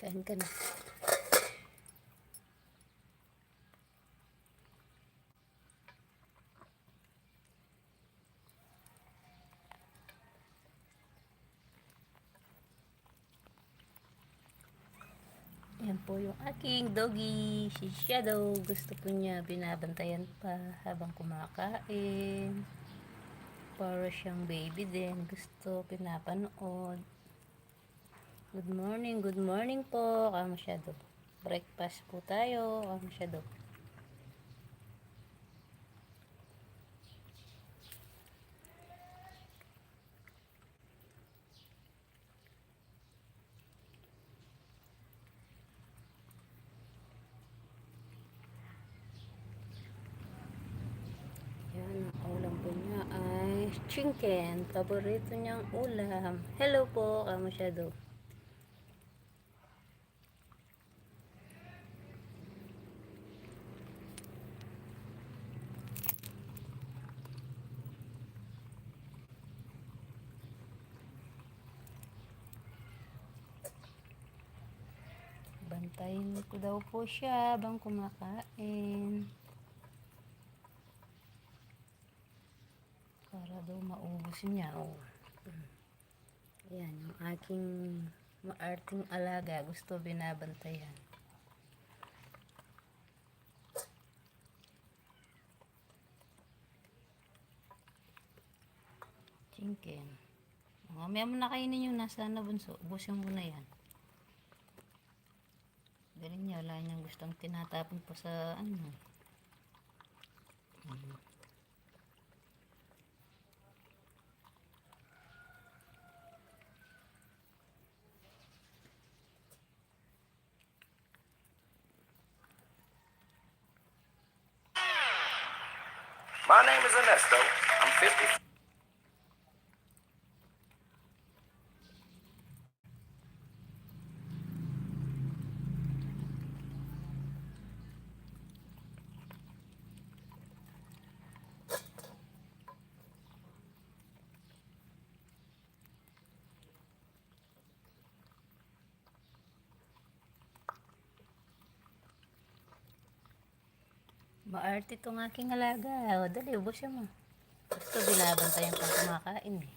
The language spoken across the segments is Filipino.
Kain ka na. Yan po yung aking doggy, si Shadow. Gusto po niya binabantayan pa habang kumakain. Para siyang baby din. Gusto pinapanood. Good morning, good morning po, Kamo Shadow. Breakfast po tayo, Kamo Shadow. Yan, ang ulam po niya ay chicken. Paborito niyang ulam. Hello po, Kamo Shadow. Bantayin ko daw po siya habang kumakain. Para daw maubos niya. Oh. Ayan, yung aking maarting alaga. Gusto binabantayan. Chicken. Mamaya mo na kainin yung nasa na bunso. Ubusin mo na yan. Galing niya. Wala niyang gustong tinatapon pa sa ano. My name is Ernesto. I'm 50. Maarte itong aking alaga. O, dali, ubos siya mo. Gusto binabantayan pang kumakain eh.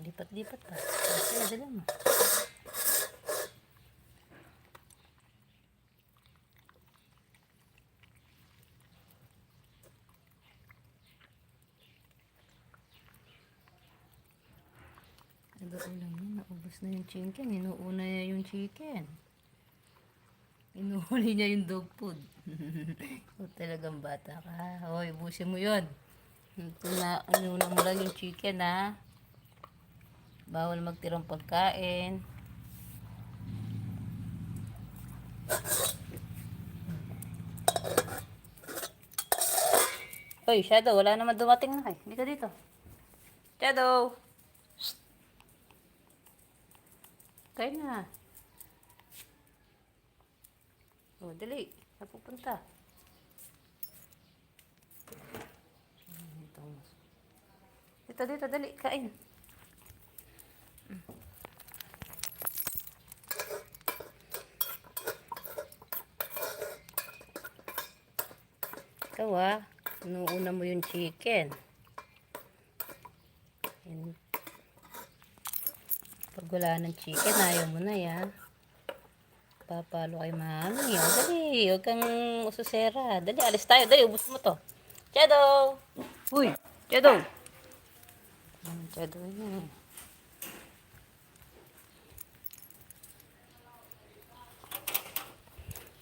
Lipat-lipat pa. Kasi, dali mo. Ulam niya? Naubos na yung chicken. Inuuna niya yung chicken. Inuhuli niya yung dog food. o talagang bata ka. Hoy, ubusin mo yun. Ito na, inuna mo lang yung chicken ha. Bawal magtirang pagkain. Hoy, Shadow, wala naman dumating na kay. Ka dito. Shadow! Kain na. O, dali. Saan pupunta? Dito, dito, dali. Kain. Ikaw ah, inuuna mo yung chicken. Yan. Pag wala ng chicken, ayaw mo na yan. Papalo kay mami. O, dali. Huwag kang ususera. Dali, alis tayo. Dali, ubus mo to. Shadow! Uy! Shadow! Hmm, Shadow yun.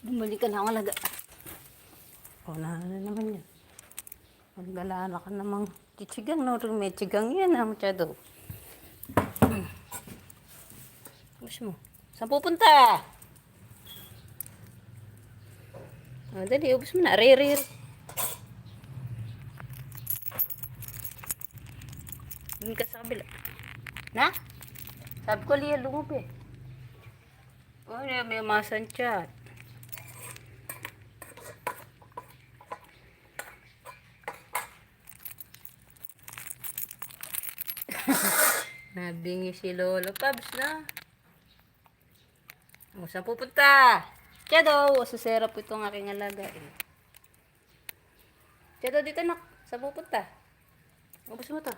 Bumalik ka na ang alaga. O, na na naman yan. Maglalala ka namang chichigang. No, may chigang yan ha, Shadow. Ubus mo. Saan pupunta? O, dali, ubus mo na. Ari. Doon ka sa kabila. Na? Sabi ko, Lia, lumubi. O, Oh, may masan chat. Nabingi si Lolo Pabs na. O, saan pupunta? Shadow, susera po itong aking alaga eh. Shadow, dito nak. Saan pupunta? Ubus mo to.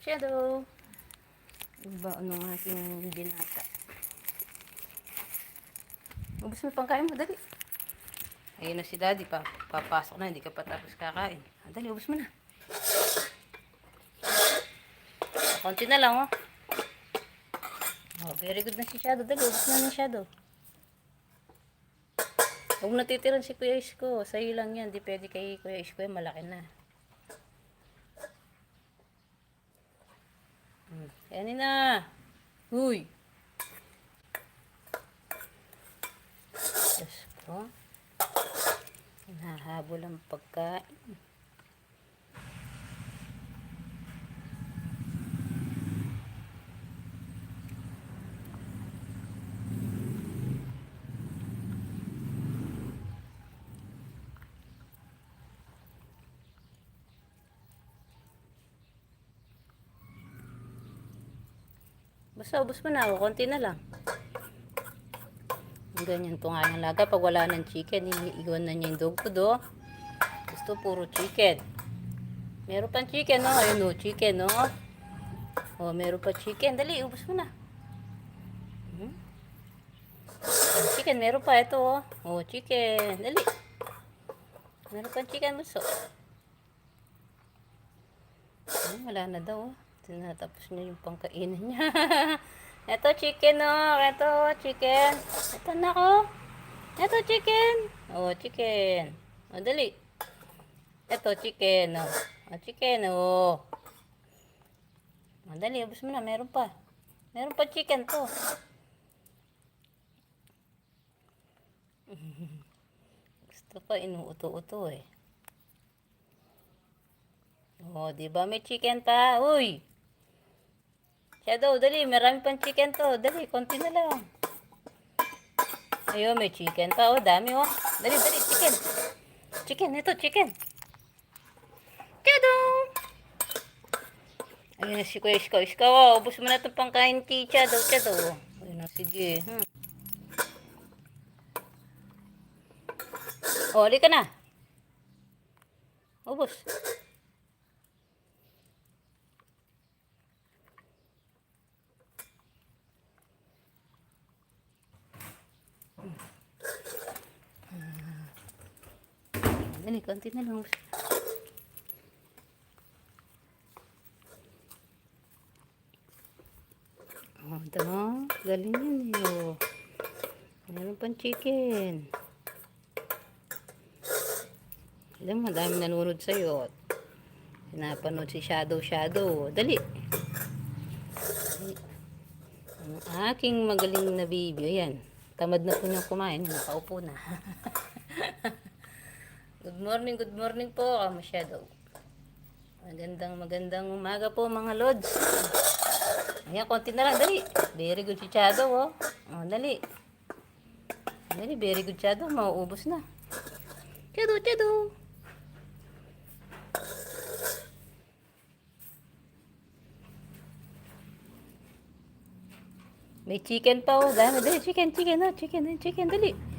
Shadow. Iba anong aking binata. Ubus mo pang kain mo, dali. Ayun na si daddy pa. Papasok na, hindi ka pa tapos kakain. Ah, dali, ubus mo na. Konti na lang, oh. Oh, very good na si Shadow. Dali, ubus na ni Shadow. Huwag natitiran si Kuya Isko. Sa'yo lang yan. Di pwede kay Kuya Isko yan. Malaki na. Yan na. Huy. Diyos ko. Nahabol ang pagkain. Basta ubos mo na ako. Konti na lang. Ganyan po nga ng laga. Pag wala ng chicken, iniiwan na niya yung dog food, oh. Gusto puro chicken. Meron pang chicken, oh. Ayun, oh. Chicken, oh. Oh, meron pa chicken. Dali, ubos mo na. Hmm? Chicken, meron pa. Ito, oh. Oh, chicken. Dali. Meron pang chicken, gusto. Hmm, wala na daw, oh. Tinatapos niya yung pangkainan niya. Ito chicken oh. Ito chicken. Ito na ko. Ito chicken. Oh, chicken. O, dali. Ito chicken oh. O, chicken oh. O, dali. Ubus mo na. Meron pa. Meron pa chicken to. Gusto pa inuuto-uto eh. Oh, di ba may chicken pa? Uy! Shadow, dali, marami pang chicken to. Dali, konti na lang. Ayun, may chicken pa. Oh, dami oh. Dali, dali, chicken. Chicken, ito, chicken. Shadow! Ayun na si Kuya Iskaw. Iskaw, oh, ubus mo na itong pangkain ti Shadow, Shadow. Ayun na, sige. Hmm. Oh, halika na. Ubus. Dali, konti na lang. Oh, ito. Galing yan eh. Oh. Meron pang chicken. Alam madami nanonood sa'yo. Pinapanood si Shadow Shadow. Dali. Ang aking magaling na baby. Ayan. Tamad na po niyang kumain. Nakaupo na. Morning, good morning po, Kamo Shadow. Magandang, magandang umaga po mga lods. Ayan, konti na lang, dali. Very good si Shadow, oh. Oh, dali. Dali, very good Shadow, mauubos na. Shadow, Shadow. May chicken pa, oh. Dami, dali, chicken, chicken, oh. Chicken, chicken, dali.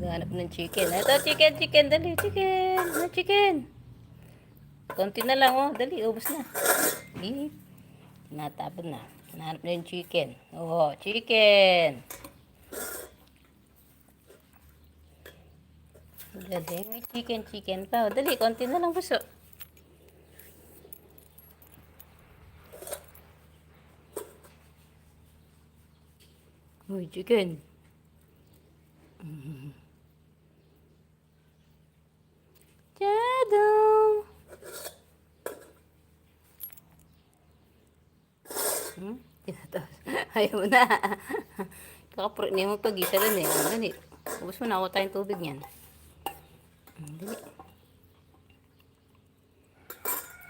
Naghanap ng chicken. Ito, chicken, chicken, dali, chicken. Na, chicken. Konti na lang, oh. Dali, ubos na. Eh, tinatapon na. Nahanap na yung chicken. Oh, chicken. Dali, may chicken, chicken pa. Oh, dali, konti na lang, buso. Uy, chicken. Shadow. Hmm? Tapos, ayaw mo na. Kakapurot niya mo pag isa lang eh. Dali. Ubus mo na ako tayong tubig niyan. Mm, Dali.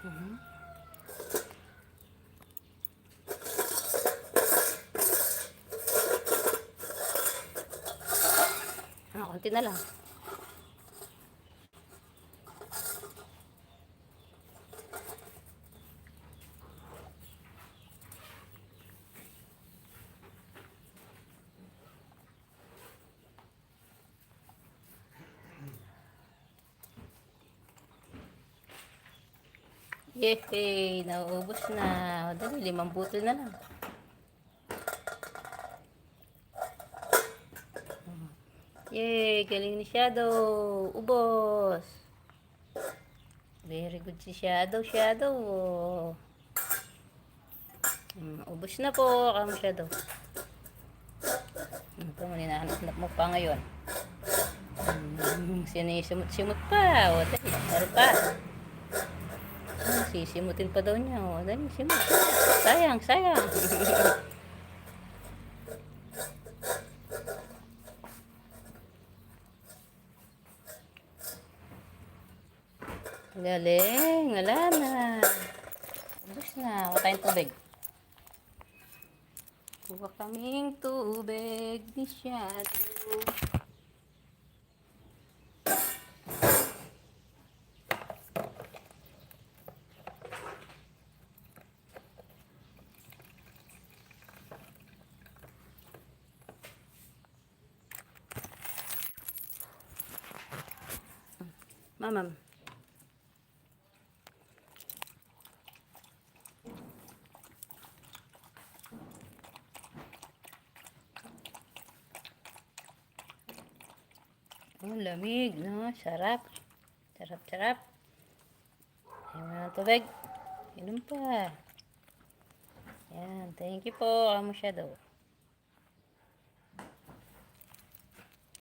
Mhm. Ah, konti na lang. Yehey! Nauubos na. Dali, limang butol na lang. Yay! Galing ni Shadow! Ubos! Very good si Shadow, Shadow. Mm, ubos na po, kamo Shadow. Ito mo, ninahanap mo pa ngayon. Mm, sinisimot-simot pa. O, dali, pa. Sisimutin pa daw niya. O, dali, simut. Sayang, sayang. Galing, wala na. Ubus na, wala tayong tubig. Kuha kaming tubig ni Shadow. Mamam. Oh, lamig, no? Sarap. Sarap, sarap. Ayaw mo ng tubig. Inom pa. Yan, thank you po, Amo Shadow.